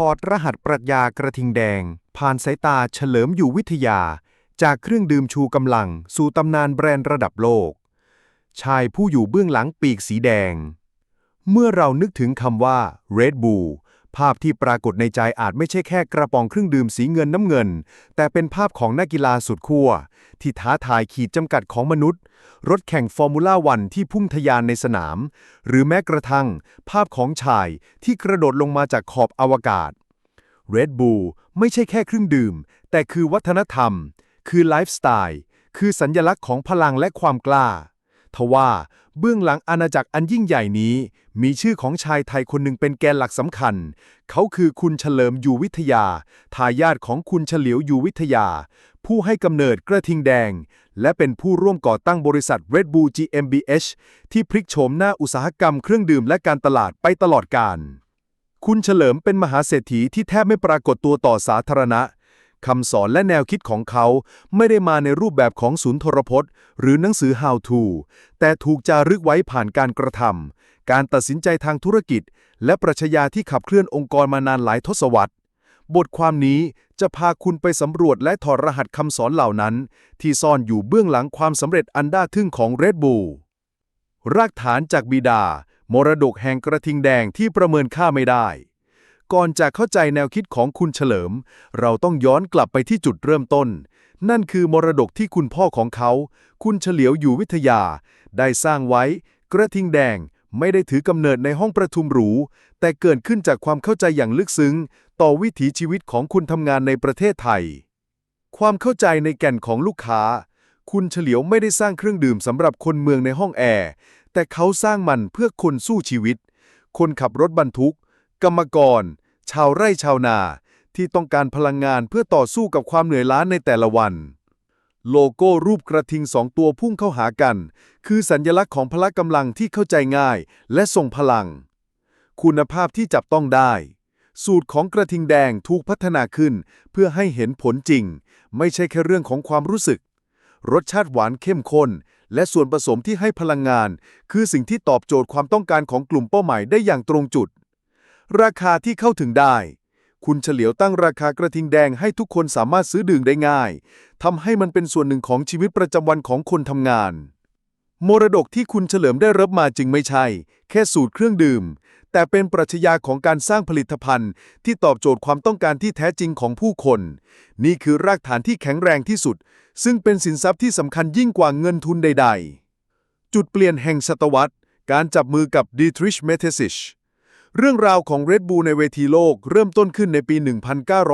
ถอดรหัสปรัชญากระทิงแดง ผ่านสายตาเฉลิมอยู่วิทยา จากเครื่องดื่มชูกำลัง สู่ตำนานแบรนด์ระดับโลก ชายผู้อยู่เบื้องหลังปีกสีแดง เมื่อเรานึกถึงคำว่า Red Bull ภาพที่ปรากฏในใจอาจไม่ใช่แค่กระป๋องเครื่องดื่มสีเงินน้ำเงิน แต่เป็นภาพของนักกีฬาสุดขั้วที่ท้าทายขีดจำกัดของมนุษย์ รถแข่งฟอร์มูล่าวันที่พุ่งทะยานในสนาม หรือแม้กระทั่ง ภาพของชายที่กระโดดลงมาจากขอบอวกาศ Red Bull ไม่ใช่แค่เครื่องดื่ม แต่คือวัฒนธรรม คือไลฟ์สไตล์ คือสัญญลักษณ์ของพลังและความกล้า ทว่าเบื้องหลังอาณาจักรอันยิ่งใหญ่นี้ มีชื่อของชายไทยคนหนึ่งเป็นแกนหลักสำคัญ เขาคือคุณเฉลิมอยู่วิทยา ทายาทของคุณเฉลียวอยู่วิทยา ผู้ให้กำเนิดกระทิงแดง และเป็นผู้ร่วมก่อตั้งบริษัท Red Bull GmbH ที่พลิกโฉมหน้าอุตสาหกรรมเครื่องดื่มและการตลาดไปตลอดกาลคุณเฉลิมเป็นมหาเศรษฐีที่แทบไม่ปรากฏตัวต่อสาธารณะ คำสอนและแนวคิดของเขาไม่ได้มาในรูปแบบของศูนย์ทรพจน์ หรือหนังสือ How to แต่ถูกจารึกไว้ผ่านการกระทำการตัดสินใจทางธุรกิจ และปรัชญาที่ขับเคลื่อนองค์กรมานานหลายทศวรรษ บทความนี้จะพาคุณไปสำรวจและถอดรหัสคำสอนเหล่านั้น ที่ซ่อนอยู่เบื้องหลังความสำเร็จอันน่าทึ่งของ Red Bull รากฐานจากบิดา มรดกแห่งกระทิงแดงที่ประเมินค่าไม่ได้ ก่อนจะเข้าใจแนวคิดของคุณเฉลิม เราต้องย้อนกลับไปที่จุดเริ่มต้น นั่นคือมรดกที่คุณพ่อของเขา คุณเฉลียวอยู่วิทยา ได้สร้างไว้ กระทิงแดง ไม่ได้ถือกำเนิดในห้องประชุมหรู แต่เกิดขึ้นจากความเข้าใจอย่างลึกซึ้ง ต่อวิถีชีวิตของคุณทำงานในประเทศไทย ความเข้าใจในแก่นของลูกค้า คุณเฉลียวไม่ได้สร้างเครื่องดื่มสำหรับคนเมืองในห้องแอร์แต่เขาสร้างมันเพื่อคนสู้ชีวิต คนขับรถบรรทุก กรรมกร ชาวไร่ชาวนา ที่ต้องการพลังงานเพื่อต่อสู้กับความเหนื่อยล้าในแต่ละวัน โลโก้รูปกระทิงสองตัวพุ่งเข้าหากัน คือสัญลักษณ์ของพละกำลังที่เข้าใจง่ายและส่งพลัง คุณภาพที่จับต้องได้ สูตรของกระทิงแดงถูกพัฒนาขึ้น เพื่อให้เห็นผลจริง ไม่ใช่แค่เรื่องของความรู้สึก รสชาติหวานเข้มข้นและส่วนผสมที่ให้พลังงาน คือสิ่งที่ตอบโจทย์ความต้องการของกลุ่มเป้าหมายได้อย่างตรงจุด ราคาที่เข้าถึงได้ คุณเฉลียวตั้งราคากระทิงแดงให้ทุกคนสามารถซื้อดื่มได้ง่ายทำให้มันเป็นส่วนหนึ่งของชีวิตประจำวันของคนทำงาน มรดกที่คุณเฉลิมได้รับมาจึงไม่ใช่ แค่สูตรเครื่องดื่ม แต่เป็นปรัชญาของการสร้างผลิตภัณฑ์ ที่ตอบโจทย์ความต้องการที่แท้จริงของผู้คน นี่คือรากฐานที่แข็งแรงที่สุด ซึ่งเป็นสินทรัพย์ที่สำคัญยิ่งกว่าเงินทุนใด ๆ จุดเปลี่ยนแห่งศตวรรษ การจับมือกับดีทริชเมเทซิช เรื่องราวของ Red Bull ในเวทีโลกเริ่มต้นขึ้นในปี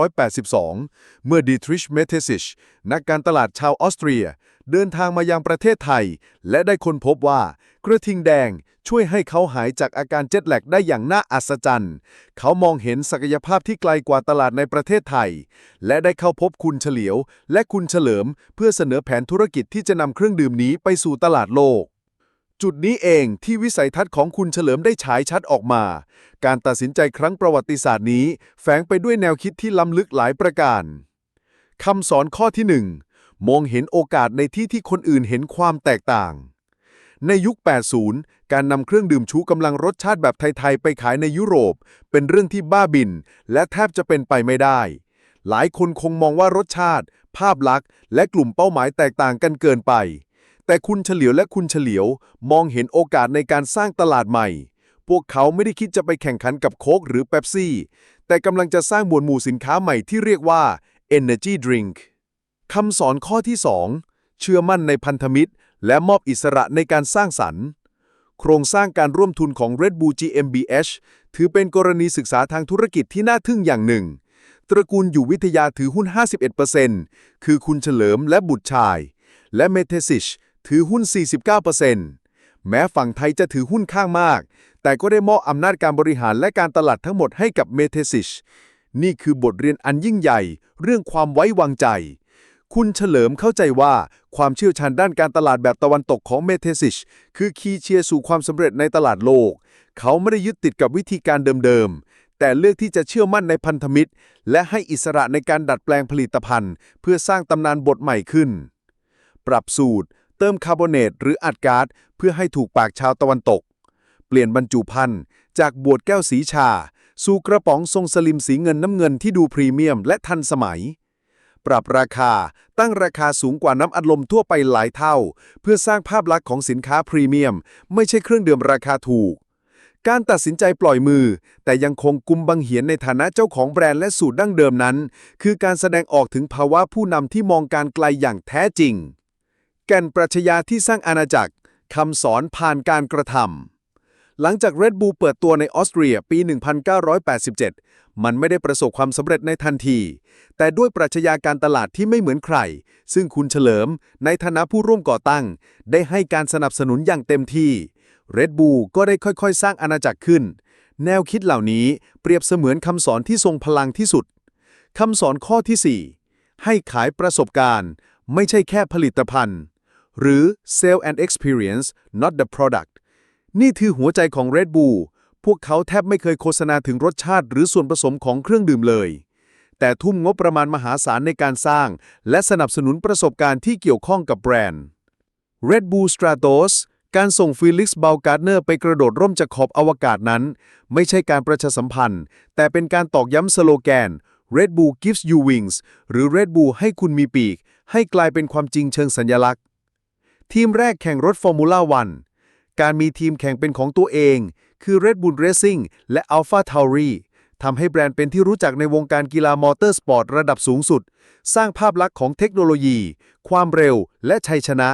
1982 เมื่อดีทริชเมเทซิชนักการตลาดชาวออสเตรีย เดินทางมายังประเทศไทย และได้ค้นพบว่า กระทิงแดงช่วยให้เขาหายจากอาการเจ็ตแลกได้อย่างน่าอัศจรรย์ เขามองเห็นศักยภาพที่ไกลกว่าตลาดในประเทศไทย และได้เข้าพบคุณเฉลียว และคุณเฉลิม เพื่อเสนอแผนธุรกิจที่จะนำเครื่องดื่มนี้ไปสู่ตลาดโลก จุดนี้เองที่วิสัยทัศน์ของคุณเฉลิมได้ฉายชัดออกมา การตัดสินใจครั้งประวัติศาสตร์นี้ แฝงไปด้วยแนวคิดที่ล้ำลึกหลายประการคำสอนข้อที่1มองเห็นโอกาสในที่ที่คนอื่นเห็นความแตกต่าง ในยุค 80 การนำเครื่องดื่มชูกำลังรสชาติแบบไทย ๆ ไปขายในยุโรป เป็นเรื่องที่บ้าบิน และแทบจะเป็นไปไม่ได้ หลายคนคงมองว่ารสชาติ ภาพลักษณ์ และกลุ่มเป้าหมายแตกต่างกันเกินไป แต่คุณเฉลียวและคุณเฉลียวมองเห็นโอกาสในการสร้างตลาดใหม่ พวกเขาไม่ได้คิดจะไปแข่งขันกับโค้กหรือเป๊ปซี่ แต่กำลังจะสร้างหมวดหมู่สินค้าใหม่ที่เรียกว่า Energy Drink คำสอนข้อที่ 2 เชื่อมั่นในพันธมิตร และมอบอิสระในการสร้างสรรค์ โครงสร้างการร่วมทุนของ Red Bull GmbH ถือเป็นกรณีศึกษาทางธุรกิจที่น่าทึ่งอย่างหนึ่ง ตระกูลอยู่วิทยาถือหุ้น 51%คือคุณเฉลิมและบุตรชาย และเมเทซิช ถือหุ้น 49%แม้ฝั่งไทยจะถือหุ้นข้างมาก แต่ก็ได้มอบอำนาจการบริหารและการตลาดทั้งหมดให้กับเมเทซิชนี่คือบทเรียนอันยิ่งใหญ่ เรื่องความไว้วางใจ คุณเฉลิมเข้าใจว่าความเชี่ยวชาญด้านการตลาดแบบตะวันตกของเมเทซิชคือคีย์เชียร์สู่ความสำเร็จในตลาดโลก เขาไม่ได้ยึดติดกับวิธีการเดิมๆ แต่เลือกที่จะเชื่อมั่นในพันธมิตร และให้อิสระในการดัดแปลงผลิตภัณฑ์ เพื่อสร้างตำนานบทใหม่ขึ้น ปรับสูตร เติมคาร์บอเนตหรืออัดก๊าซเพื่อให้ถูกปากชาวตะวันตก เปลี่ยนบรรจุภัณฑ์จากบวดแก้วสีชา สู่กระป๋องทรงสลิมสีเงินน้ำเงินที่ดูพรีเมียมและทันสมัย ปรับราคาตั้งราคาสูงกว่าน้ำอัดลมทั่วไปหลายเท่า เพื่อสร้างภาพลักษณ์ของสินค้าพรีเมียม ไม่ใช่เครื่องดื่มราคาถูกการตัดสินใจปล่อยมือ แต่ยังคงกุมบังเหียนในฐานะเจ้าของแบรนด์และสูตรดั้งเดิมนั้น คือการแสดงออกถึงภาวะผู้นำที่มองการไกลอย่างแท้จริง แก่นปรัชญาที่สร้างอาณาจักรคำสอนผ่านการกระทำหลังจาก Red Bull เปิดตัวในออสเตรียปี 1987 มันไม่ได้ประสบความสำเร็จในทันที แต่ด้วยปรัชญาการตลาดที่ไม่เหมือนใคร ซึ่งคุณเฉลิม ในฐานะผู้ร่วมก่อตั้ง ได้ให้การสนับสนุนอย่างเต็มที่ Red Bull ก็ได้ค่อยๆ สร้างอาณาจักรขึ้น แนวคิดเหล่านี้เปรียบเสมือนคำสอนที่ทรงพลังที่สุดคำสอนข้อที่ 4 ให้ขายประสบการณ์ ไม่ใช่แค่ผลิตภัณฑ์ หรือ sell and experience not the product นี่คือหัวใจของ Red Bull พวกเขาแทบไม่เคยโฆษณาถึงรสชาติหรือส่วนผสมของเครื่องดื่มเลย แต่ทุ่มงบประมาณมหาศาลในการสร้าง และสนับสนุนประสบการณ์ที่เกี่ยวข้องกับแบรนด์ Red Bull Stratos การส่งฟิลิกซ์เบลการ์เนอร์ไปกระโดดร่มจากขอบอวกาศนั้น ไม่ใช่การประชาสัมพันธ์ แต่เป็นการตอกย้ำสโลแกน Red Bull gives you wings หรือ Red Bull ให้คุณมีปีก ให้กลายเป็นความจริงเชิงสัญลักษณ์ ทีมแรกแข่งรถฟอร์มูล่าวันการมีทีมแข่งเป็นของตัวเอง คือ Red Bull Racing และ Alpha Tauri ทำให้แบรนด์เป็นที่รู้จักในวงการกีฬามอเตอร์สปอร์ตระดับสูงสุด สร้างภาพลักษณ์ของเทคโนโลยี ความเร็ว และชัยชนะ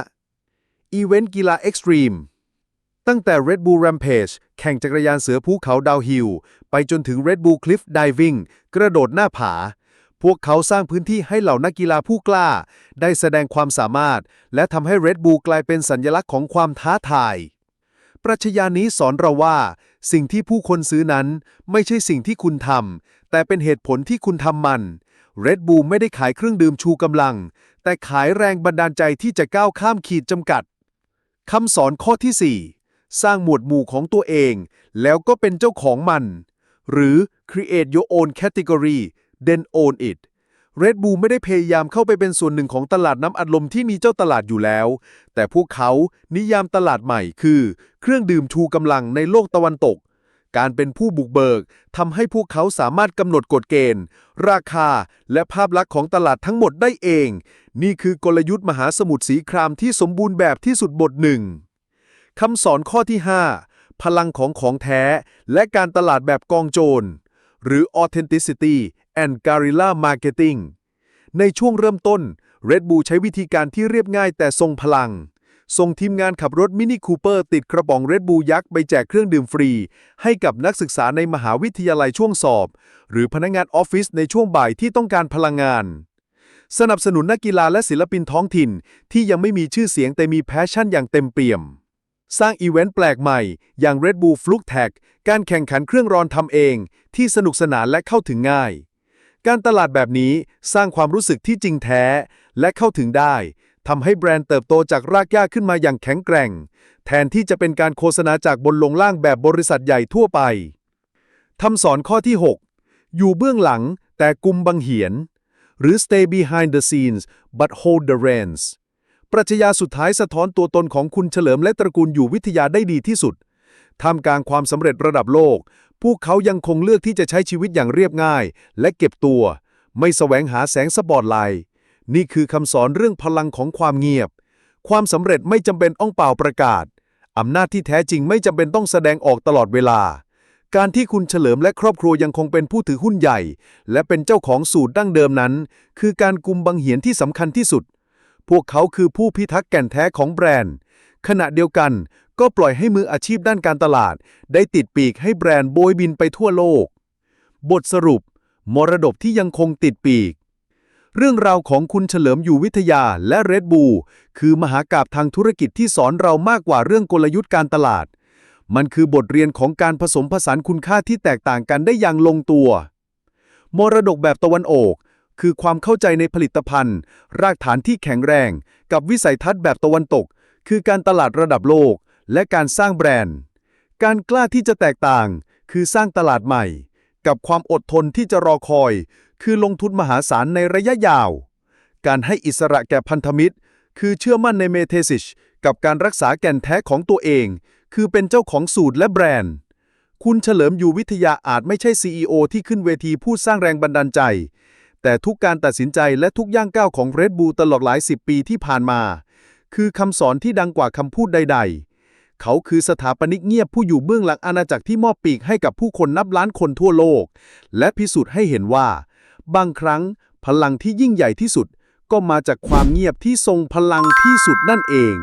อีเวนต์กีฬาเอ็กซ์ตรีมตั้งแต่ Red Bull Rampage แข่งจักรยานเสือภูเขาดาวฮิลไปจนถึง Red Bull Cliff Diving กระโดดหน้าผา พวกเขาสร้างพื้นที่ให้เหล่านักกีฬาผู้กล้า ได้แสดงความสามารถ และทำให้ Red Bull กลายเป็นสัญลักษณ์ของความท้าทาย ปรัชญานี้สอนเราว่า สิ่งที่ผู้คนซื้อนั้นไม่ใช่สิ่งที่คุณทำ แต่เป็นเหตุผลที่คุณทำมัน Red Bull ไม่ได้ขายเครื่องดื่มชูกำลัง แต่ขายแรงบันดาลใจที่จะก้าวข้ามขีดจำกัดคำสอนข้อที่ 4 สร้างหมวดหมู่ของตัวเอง แล้วก็เป็นเจ้าของมัน หรือ create your own category then own it Red Bull ไม่ได้พยายามเข้าไปเป็นส่วนหนึ่งของตลาดน้ำอัดลมที่มีเจ้าตลาดอยู่แล้ว แต่พวกเขานิยามตลาดใหม่คือ เครื่องดื่มชูกำลังในโลกตะวันตก การเป็นผู้บุกเบิกทำให้พวกเขาสามารถกำหนดกฎเกณฑ์ ราคา และภาพลักษณ์ของตลาดทั้งหมดได้เอง นี่คือกลยุทธ์มหาสมุทรสีครามที่สมบูรณ์แบบที่สุดบทหนึ่งคำสอนข้อที่ 5 พลังของของแท้ และการตลาดแบบกองโจร หรือ authenticity and guerrilla marketing ในช่วงเริ่มต้น Red Bull ใช้วิธีการที่เรียบง่ายแต่ทรงพลัง ส่งทีมงานขับรถมินิคูเปอร์ติดกระป๋อง Red Bull ยักษ์ไปแจกเครื่องดื่มฟรี ให้กับนักศึกษาในมหาวิทยาลัยช่วงสอบ หรือพนักงานออฟฟิศในช่วงบ่ายที่ต้องการพลังงานสนับสนุนนักกีฬาและศิลปินท้องถิ่น ที่ยังไม่มีชื่อเสียงแต่มีแพชชั่นอย่างเต็มเปี่ยม สร้างอีเวนต์แปลกใหม่ อย่าง Red Bull Fluke Tag การแข่งขันเครื่องรอนทำเอง ที่สนุกสนานและเข้าถึงง่าย การตลาดแบบนี้สร้างความรู้สึกที่จริงแท้ และเข้าถึงได้ทำให้แบรนด์เติบโตจากรากหญ้าขึ้นมาอย่างแข็งแกร่ง แทนที่จะเป็นการโฆษณาจากบนลงล่างแบบบริษัทใหญ่ทั่วไปคำสอนข้อที่ 6 อยู่เบื้องหลังแต่กุมบังเหียน หรือ stay behind the scenes but hold the reins ปรัชญาสุดท้ายสะท้อนตัวตนของคุณเฉลิมและตระกูลอยู่วิทยาได้ดีที่สุด ท่ามกลางความสำเร็จระดับโลก พวกเขายังคงเลือกที่จะใช้ชีวิตอย่างเรียบง่าย และเก็บตัว ไม่แสวงหาแสงสปอตไลท์นี่คือคำสอนเรื่องพลังของความเงียบ ความสำเร็จไม่จำเป็นต้องเป่าประกาศอำนาจที่แท้จริงไม่จำเป็นต้องแสดงออกตลอดเวลา การที่คุณเฉลิมและครอบครัวยังคงเป็นผู้ถือหุ้นใหญ่ และเป็นเจ้าของสูตรดั้งเดิมนั้น คือการกุมบังเหียนที่สำคัญที่สุด พวกเขาคือผู้พิทักษ์แก่นแท้ของแบรนด์ ขณะเดียวกัน ก็ปล่อยให้มืออาชีพด้านการตลาด ได้ติดปีกให้แบรนด์โบยบินไปทั่วโลก บทสรุป มรดกที่ยังคงติดปีก เรื่องราวของคุณเฉลิมอยู่วิทยาและเรดบูคือมหากาบทางธุรกิจที่สอนเรามากกว่าเรื่องกลยุทธ์การตลาด มันคือบทเรียนของการผสมผสานคุณค่าที่แตกต่างกันได้อย่างลงตัว มรดกแบบตะวันออกคือความเข้าใจในผลิตภัณฑ์ รากฐานที่แข็งแรง กับวิสัยทัศน์แบบตะวันตก คือการตลาดระดับโลก และการสร้างแบรนด์ การกล้าที่จะแตกต่าง คือสร้างตลาดใหม่ กับความอดทนที่จะรอคอย คือลงทุนมหาศาลในระยะยาว การให้อิสระแก่พันธมิตร คือเชื่อมั่นในเมเทซิชกับการรักษาแก่นแท้ของตัวเอง คือเป็นเจ้าของสูตรและแบรนด์ คุณเฉลิมอยู่วิทยาอาจไม่ใช่ CEO ที่ขึ้นเวทีพูดสร้างแรงบันดาลใจ แต่ทุกการตัดสินใจและทุกย่างก้าวของ Red Bull ตลอดหลายสิบปีที่ผ่านมา คือคำสอนที่ดังกว่าคำพูดใด ๆ เขาคือสถาปนิกเงียบผู้อยู่เบื้องหลังอาณาจักรที่มอบปีกให้กับผู้คนนับล้านคนทั่วโลก และพิสูจน์ให้เห็นว่า บางครั้งพลังที่ยิ่งใหญ่ที่สุด ก็มาจากความเงียบที่ทรงพลังที่สุดนั่นเอง